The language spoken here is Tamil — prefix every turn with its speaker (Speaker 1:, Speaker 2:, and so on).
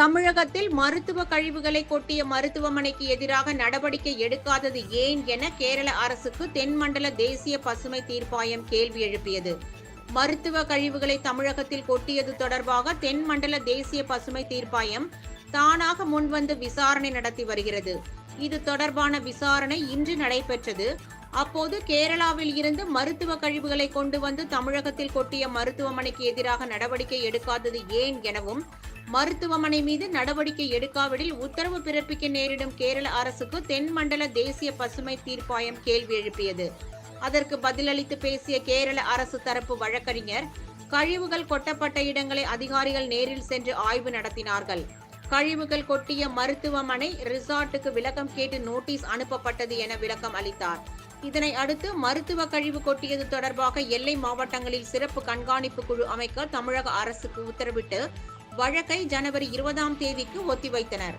Speaker 1: தமிழகத்தில் மருத்துவ கழிவுகளை கொட்டிய மருத்துவமனைக்கு எதிராக நடவடிக்கை எடுக்காதது ஏன் என கேரள அரசுக்கு தென்மண்டல தேசிய பசுமை தீர்ப்பாயம் கேள்வி எழுப்பியது. மருத்துவ கழிவுகளை தமிழகத்தில் கொட்டியது தொடர்பாக தென்மண்டல தேசிய பசுமை தீர்ப்பாயம் தானாக முன்வந்து விசாரணை நடத்தி வருகிறது. இது தொடர்பான விசாரணை இன்று நடைபெற்றது. அப்போது கேரளாவில் இருந்து மருத்துவ கழிவுகளை கொண்டு வந்து தமிழகத்தில் கொட்டிய மருத்துவமனைக்கு எதிராக நடவடிக்கை எடுக்காதது ஏன் எனவும் மருத்துவமனை மீது நடவடிக்கை எடுக்காவிடில் உத்தரவு பிறப்பிக்க நேரிடும் கேரள அரசுக்கு தென்மண்டல தேசிய பசுமை தீர்ப்பாயம் கேள்வி எழுப்பியது. அதற்கு பதிலளித்து பேசிய கேரள அரசு தரப்பு வழக்கறிஞர் கழிவுகள் கொட்டப்பட்ட இடங்களை அதிகாரிகள் நேரில் சென்று ஆய்வு நடத்தினார்கள். கழிவுகள் கொட்டிய மருத்துவமனை ரிசார்ட்டுக்கு விளக்கம் கேட்டு நோட்டீஸ் அனுப்பப்பட்டது என விளக்கம் அளித்தார். இதனை அடுத்து மருத்துவ கழிவு கொட்டியது தொடர்பாக எல்லை மாவட்டங்களில் சிறப்பு கண்காணிப்பு குழு அமைக்க தமிழக அரசுக்கு உத்தரவிட்டு வழக்கை ஜனவரி இருபதாம் தேதிக்கு ஒத்திவைத்தனர்.